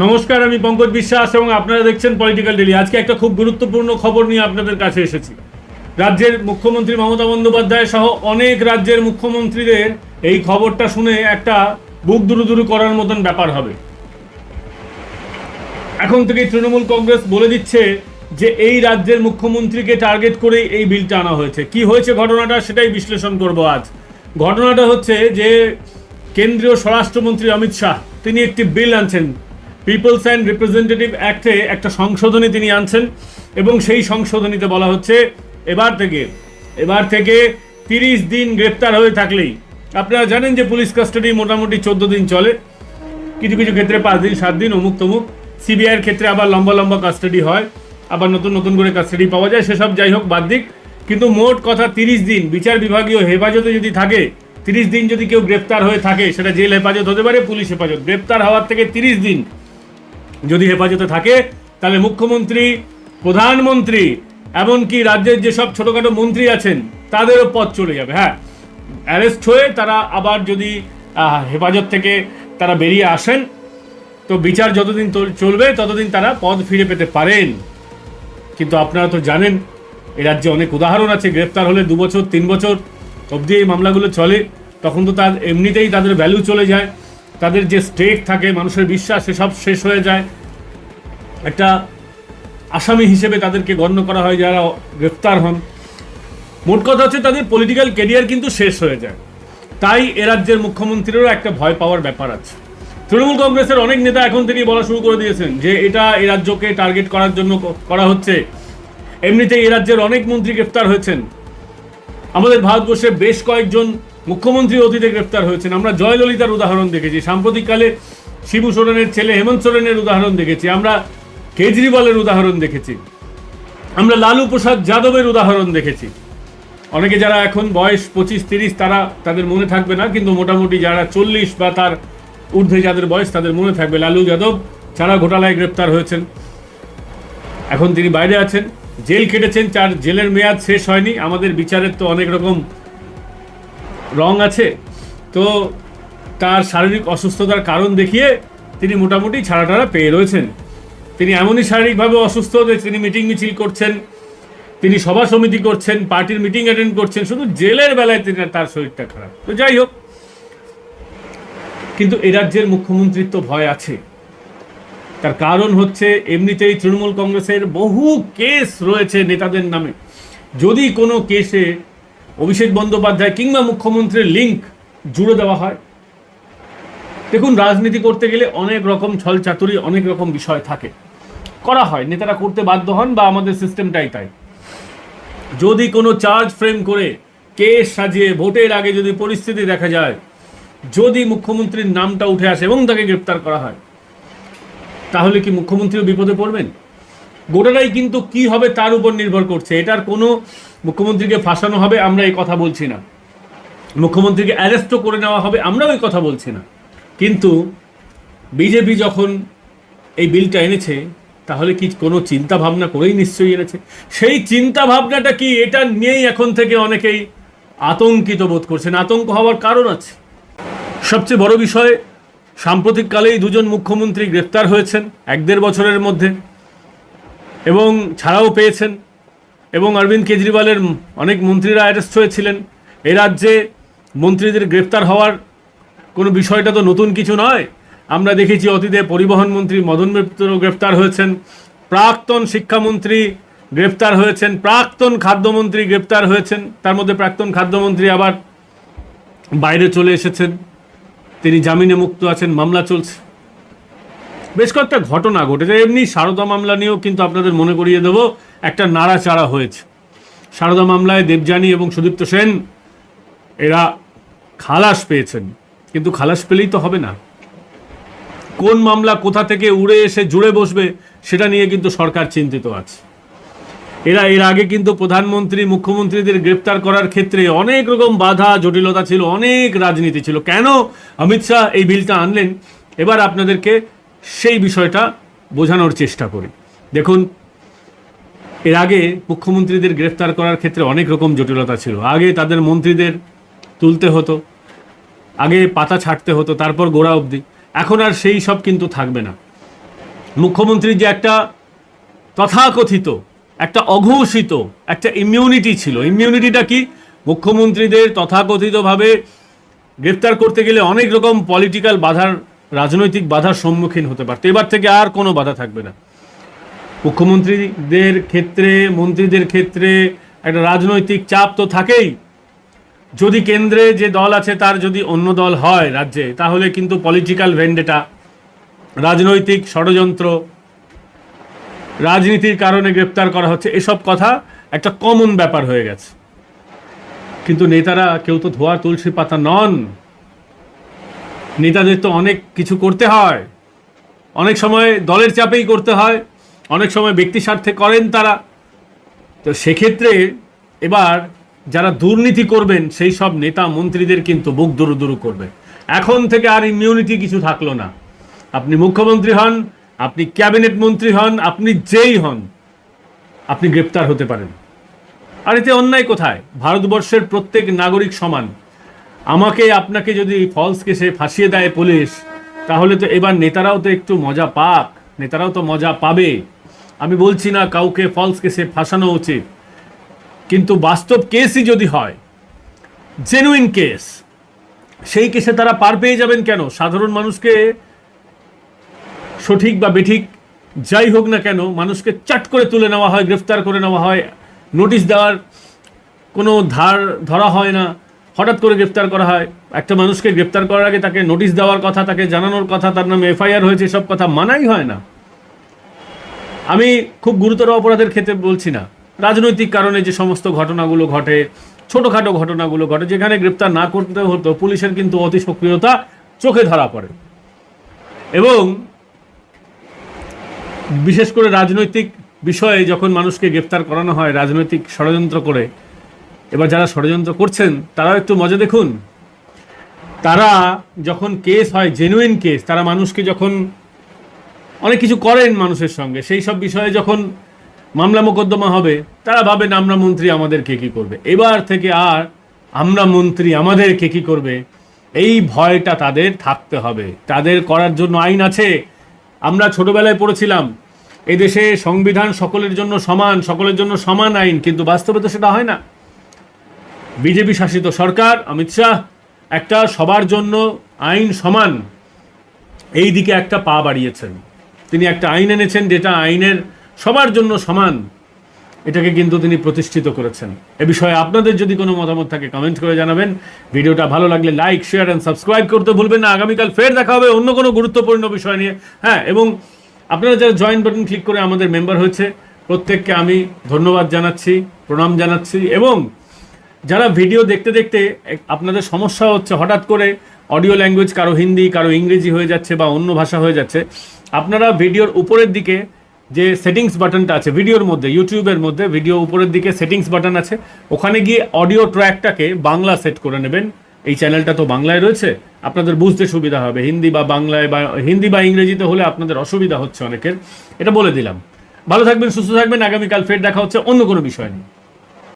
নমস্কার, আমি পঙ্কজ বিশ্বাস এবং আপনারা দেখছেন পলিটিক্যাল ডেলি আজকে একটা খুব গুরুত্বপূর্ণ খবর নিয়ে আপনাদের কাছে এসেছি। রাজ্যের মুখ্যমন্ত্রী মমতা বন্দ্যোপাধ্যায় সহ অনেক রাজ্যের মুখ্যমন্ত্রীদের এই খবরটা শুনে একটা বুক দুরু দুরু করার মতন ব্যাপার হবে। এখন থেকে তৃণমূল কংগ্রেস বলে দিচ্ছে যে এই রাজ্যের মুখ্যমন্ত্রীকে টার্গেট করেই এই বিলটা আনা হয়েছে। কি হয়েছে ঘটনাটা সেটাই বিশ্লেষণ করব আজ। ঘটনাটা হচ্ছে যে কেন্দ্রীয় স্বরাষ্ট্রমন্ত্রী অমিত শাহ, তিনি একটি বিল আনছেন। পিপলস অ্যান্ড রিপ্রেজেন্টেটিভ অ্যাক্টে একটা সংশোধনী তিনি আনছেন এবং সেই সংশোধনীতে বলা হচ্ছে, এবার থেকে এবার থেকে তিরিশ দিন গ্রেপ্তার হয়ে থাকলেই। আপনারা জানেন যে পুলিশ কাস্টাডি মোটামুটি চোদ্দ দিন চলে। কিছু কিছু ক্ষেত্রে পাঁচ দিন, সাত দিন, অমুক তমুক। সিবিআইয়ের ক্ষেত্রে আবার লম্বা লম্বা কাস্টাডি হয়, আবার নতুন নতুন করে কাস্টাডি পাওয়া যায়, সেসব যাই হোক বাদ দিক। কিন্তু মোট কথা তিরিশ দিন, বিচার বিভাগীয় হেফাজতে যদি থাকে, তিরিশ দিন যদি কেউ গ্রেপ্তার হয়ে থাকে, সেটা জেল হেফাজত হতে পারে, পুলিশ হেফাজত। গ্রেপ্তার হওয়ার থেকে তিরিশ দিন যদি হেফাজতে থাকে, তাহলে মুখ্যমন্ত্রী, প্রধানমন্ত্রী, এমনকি রাজ্যের যেসব ছোটোখাটো মন্ত্রী আছেন, তাদেরও পথ চলে যাবে হ্যাঁ। অ্যারেস্ট হয়ে তারা আবার যদি হেফাজত থেকে তারা বেরিয়ে আসেন, তো বিচার যতদিন চলবে, ততদিন তারা পদ ফিরে পেতে পারেন। কিন্তু আপনারা তো জানেন, এ রাজ্যে অনেক উদাহরণ আছে, গ্রেপ্তার হলে দু বছর, তিন বছর অবধি এই মামলাগুলো চলে, তখন তো তার এমনিতেই তাদের ভ্যালু চলে যায়, তাদের যে স্টেক থাকে, মানুষের বিশ্বাস সেসব শেষ হয়ে যায়। একটা আসামি হিসেবে তাদেরকে গণ্য করা হয় যারা গ্রেপ্তার হন। মোট কথা হচ্ছে তাদের পলিটিক্যাল কেরিয়ার কিন্তু শেষ হয়ে যায়। তাই এ রাজ্যের মুখ্যমন্ত্রীরও একটা ভয় পাওয়ার ব্যাপার আছে। তৃণমূল কংগ্রেসের অনেক নেতা এখন থেকেই বলা শুরু করে দিয়েছেন যে এটা এ রাজ্যকে টার্গেট করার জন্য করা হচ্ছে। এমনিতেই এ রাজ্যের অনেক মন্ত্রী গ্রেপ্তার হয়েছেন। আমাদের ভারতবর্ষে বেশ কয়েকজন মুখ্যমন্ত্রী অতীতে গ্রেপ্তার হয়েছেন। আমরা জয়ললিতার উদাহরণ দেখেছি। সাম্প্রতিককালে শিবু সোরেনের ছেলে হেমন্ত সোরেনের উদাহরণ দেখেছি। আমরা কেজরিওয়ালের উদাহরণ দেখেছি। আমরা লালু প্রসাদ যাদবের উদাহরণ দেখেছি। অনেকে যারা এখন বয়স পঁচিশ, তিরিশ, তারা তাদের মনে থাকবে না, কিন্তু মোটামুটি যারা চল্লিশ বা তার ঊর্ধ্বে যাদের বয়স, তাদের মনে থাকবে। লালু যাদব ছাড়া ঘোটালায় গ্রেপ্তার হয়েছেন। এখন তিনি বাইরে আছেন। জেল কেটেছেন, চার জেলের মেয়াদ শেষ হয়নি। আমাদের বিচারের তো অনেক রকম রং আছে। তো তার শারীরিক অসুস্থতার কারণ দেখিয়ে তিনি মোটামুটি ছাড়া টাড়া পেয়ে রয়েছেন। তিনি এমনই শারীরিকভাবে অসুস্থ যে তিনি মিটিং মিছিল করছেন, তিনি সভা সমিতি করছেন, পার্টির মিটিং অ্যাটেন্ড করছেন, শুধু জেলের বেলায় তিনি তার শরীরটা খারাপ। তো যাই হোক, কিন্তু এ রাজ্যের মুখ্যমন্ত্রীর তো ভয় আছে। তার কারণ হচ্ছে এমনিতেই তৃণমূল কংগ্রেসের বহু কেস রয়েছে নেতাদের নামে। যদি কোনো কেসে অভিষেক বন্দ্যোপাধ্যায় কিংবা মুখ্যমন্ত্রীর লিঙ্ক জুড়ে দেওয়া হয় দেখুন, রাজনীতি করতে গেলে অনেক রকম ছল চাতুরি, অনেক রকম বিষয় থাকে। করা হয়, নেতারা করতে বাধ্য হন বা আমাদের সিস্টেমটাই তাই। যদি কোনো চার্জ ফ্রেম করে কেস সাজিয়ে ভোটের আগে যদি পরিস্থিতি দেখা যায়, যদি মুখ্যমন্ত্রীর নামটা উঠে আসে এবং তাকে গ্রেপ্তার করা হয়, তাহলে কি মুখ্যমন্ত্রীও বিপদে পড়বেন? গোটাটাই কিন্তু কি হবে তার উপর নির্ভর করছে। এটার কোনো মুখ্যমন্ত্রীকে ফাঁসানো হবে, আমরা এই কথা বলছি না। মুখ্যমন্ত্রীকে অ্যারেস্টও করে নেওয়া হবে আমরাও এই কথা বলছি না। কিন্তু বিজেপি যখন এই বিলটা এনেছে, তাহলে কি কোনো চিন্তা ভাবনা করেই নিশ্চয়ই এনেছে? সেই চিন্তা ভাবনাটা কি এটা নিয়েই এখন থেকে অনেকেই আতঙ্কিত বোধ করছেন। আতঙ্ক হওয়ার কারণ আছে। সবচেয়ে বড় বিষয়, সাম্প্রতিককালেই দুজন মুখ্যমন্ত্রী গ্রেফতার হয়েছেন এক দেড় বছরের মধ্যে, এবং ছাড়াও পেয়েছেন, এবং অরবিন্দ কেজরিওয়ালের অনেক মন্ত্রীরা অ্যারেস্ট হয়েছিলেন। এ রাজ্যে মন্ত্রীদের গ্রেফতার হওয়ার কোনো বিষয়টা তো নতুন কিছু নয়। আমরা দেখেছি অতীতে পরিবহন মন্ত্রী মদন মিত্র গ্রেফতার হয়েছেন, প্রাক্তন শিক্ষামন্ত্রী গ্রেফতার হয়েছেন, প্রাক্তন খাদ্যমন্ত্রী গ্রেফতার হয়েছেন, তার মধ্যে প্রাক্তন খাদ্যমন্ত্রী আবার বাইরে চলে এসেছেন। তিনি জামিনে মুক্ত আছেন, মামলা চলছে। বেশ কয়েকটা ঘটনা ঘটেছে, এমনি সারদা মামলা নিয়েও কিন্তু আপনাদের মনে করিয়ে দেব, একটা নাড়াচাড়া হয়েছে। সারদা মামলায় দেবযানী এবং সুদীপ্ত সেন, এরা খালাস পেয়েছেন। কিন্তু খালাস পেলেই তো হবে না। কোন মামলা কোথা থেকে উড়ে এসে জুড়ে বসবে, সেটা নিয়ে কিন্তু সরকার চিন্তিত আছে। এরা এর আগে কিন্তু প্রধানমন্ত্রী, মুখ্যমন্ত্রীদের গ্রেপ্তার করার ক্ষেত্রে অনেক রকম বাধা, জটিলতা ছিল, অনেক রাজনীতি ছিল। কেন অমিত শাহ এই বিলটা আনলেন? এবার আপনাদেরকে সেই বিষয়টা বোঝানোর চেষ্টা করি। দেখুন, এর আগে মুখ্যমন্ত্রীদের গ্রেফতার করার ক্ষেত্রে অনেক রকম জটিলতা ছিল। আগে তাদের মন্ত্রীদের তুলতে হতো আগে পাতা ছাড়তে হতো, তারপর গোড়া অবধি। এখন আর সেই সব কিন্তু থাকবে না। মুখ্যমন্ত্রীর যে একটা তথাকথিত, একটা অঘোষিত, একটা ইমিউনিটি ছিল। ইমিউনিটিটা কি? মুখ্যমন্ত্রীদের তথাকথিতভাবে গ্রেফতার করতে গেলে অনেক রকম পলিটিক্যাল বাধার, রাজনৈতিক বাধার সম্মুখীন হতে পারত। এবার থেকে আর কোনো বাধা থাকবে না। মুখ্যমন্ত্রীদের ক্ষেত্রে, মন্ত্রীদের ক্ষেত্রে একটা রাজনৈতিক চাপ তো থাকেই। যদি কেন্দ্রে যে দল আছে, তার যদি অন্য দল হয় রাজ্যে, তাহলে কিন্তু পলিটিক্যাল ভেন্ডেটা রাজনৈতিক ষড়যন্ত্র, রাজনীতির কারণে গ্রেপ্তার করা হচ্ছে, এসব কথা একটা কমন ব্যাপার হয়ে গেছে। কিন্তু নেতারা কেউ তো ধোয়ার তুলসী পাতা নন। নেতাদের তো অনেক কিছু করতে হয়। অনেক সময় দলের চাপেই করতে হয়, অনেক সময় ব্যক্তি স্বার্থে করেন তারা। তো সেক্ষেত্রে এবার যারা দুর্নীতি করবেন, সেই সব নেতা মন্ত্রীদের কিন্তু বুক দুরু দুরু করবে। এখন থেকে আর ইমিউনিটি কিছু থাকল না। আপনি মুখ্যমন্ত্রী হন, আপনি ক্যাবিনেট মন্ত্রী হন, আপনি যেই হন, আপনি গ্রেপ্তার হতে পারেন। আর এতে অন্যায় কোথায়? ভারতবর্ষের প্রত্যেক নাগরিক সমান। আমাকে, আপনাকে যদি ফলস কেসে ফাঁসিয়ে দেয় পুলিশ, তাহলে তো এবার নেতারাও তো একটু মজা পাক, নেতারাও তো মজা পাবে। আমি বলছি না কাউকে ফলস কেসে ফাঁসানো উচিত। কিন্তু বাস্তব কেসই যদি হয় জেনুইন কেস সেই কেসে তারা পার পেয়ে যাবেন কেন? সাধারণ মানুষকে সঠিক বা বেঠিক যাই হোক না কেন, মানুষকে চাট করে তুলে নেওয়া হয়, গ্রেফতার করে নেওয়া হয় নোটিশ দেওয়ার কোনো ধার ধরা হয় না, হঠাৎ করে গ্রেফতার করা হয়। একটা মানুষকে গ্রেফতার করার আগে তাকে নোটিশ দেওয়ার কথা, তাকে জানানোর কথা, তার নামে এফআইআর হয়েছে সব কথা মানাই হয় না। আমি খুব গুরুতর অপরাধের ক্ষেত্রে বলছি না। রাজনৈতিক কারণে যে সমস্ত ঘটনাগুলো ঘটে, ছোটোখাটো ঘটনাগুলো ঘটে, যেখানে গ্রেপ্তার না করতে হতো, পুলিশের কিন্তু অতি সক্রিয়তা চোখে ধরা পড়ে। এবং বিশেষ করে রাজনৈতিক বিষয়ে যখন মানুষকে গ্রেপ্তার করানো হয়, রাজনৈতিক ষড়যন্ত্র করে, এবার যারা ষড়যন্ত্র করছেন, তারাও একটু মজা দেখুন। তারা যখন কেস হয় জেনুইন কেস, তারা মানুষকে যখন অনেক কিছু করেন মানুষের সঙ্গে, সেই সব বিষয়ে যখন মামলা মোকদ্দমা হবে, তারা ভাবেন আমরা মন্ত্রী আমাদের কে কী করবে। এবার থেকে আর আমরা মন্ত্রী আমাদের কে কী করবে? এই ভয়টা তাদের থাকতে হবে। তাদের করার জন্য আইন আছে। আমরা ছোটবেলায় পড়েছিলাম এই দেশে সংবিধান সকলের জন্য সমান, সকলের জন্য সমান আইন, কিন্তু বাস্তবে তো সেটা হয় না। বিজেপি শাসিত সরকার, অমিত শাহ, একটা সবার জন্য আইন সমান। এই দিকে একটা পা বাড়িয়েছেন। তিনি একটা আইন এনেছেন, যেটা আইনের সবার জন্য সমান, এটাকে কিন্তু তিনি প্রতিষ্ঠিত করেছেন। এ বিষয়ে আপনাদের যদি কোনো মতামত থাকে কমেন্ট করে জানাবেন। ভিডিওটা ভালো লাগলে লাইক শেয়ার অ্যান্ড সাবস্ক্রাইব করতে ভুলবেন না। আগামীকাল ফের দেখা হবে অন্য কোনো গুরুত্বপূর্ণ বিষয় নিয়ে। হ্যাঁ এবং আপনারা যারা জয়েন বাটন ক্লিক করে আমাদের মেম্বার হয়েছে, প্রত্যেককে আমি ধন্যবাদ জানাচ্ছি, প্রণাম জানাচ্ছি, এবং যারা ভিডিও দেখতে দেখতে আপনাদের সমস্যা হচ্ছে, হঠাৎ করে অডিও ল্যাঙ্গুয়েজ কারও হিন্দি, কারও ইংরেজি হয়ে যাচ্ছে বা অন্য ভাষা হয়ে যাচ্ছে, আপনারা ভিডিওর উপরের দিকে যে সেটিংস বাটনটা আছে ভিডিওর মধ্যে ইউটিউবের মধ্যে ভিডিও উপরের দিকে সেটিংস বাটন আছে, ওখানে গিয়ে অডিও ট্র্যাকটাকে বাংলা সেট করে নেবেন। এই চ্যানেলটা তো বাংলায় রয়েছে, আপনাদের বুঝতে সুবিধা হবে। হিন্দি বা বাংলায় বা, হিন্দি বা ইংরেজিতে হলে আপনাদের অসুবিধা হচ্ছে অনেকের। এটা বলে দিলাম। ভালো থাকবেন, সুস্থ থাকবেন, আগামীকাল ফের দেখা হচ্ছে অন্য কোনো বিষয় নিয়ে।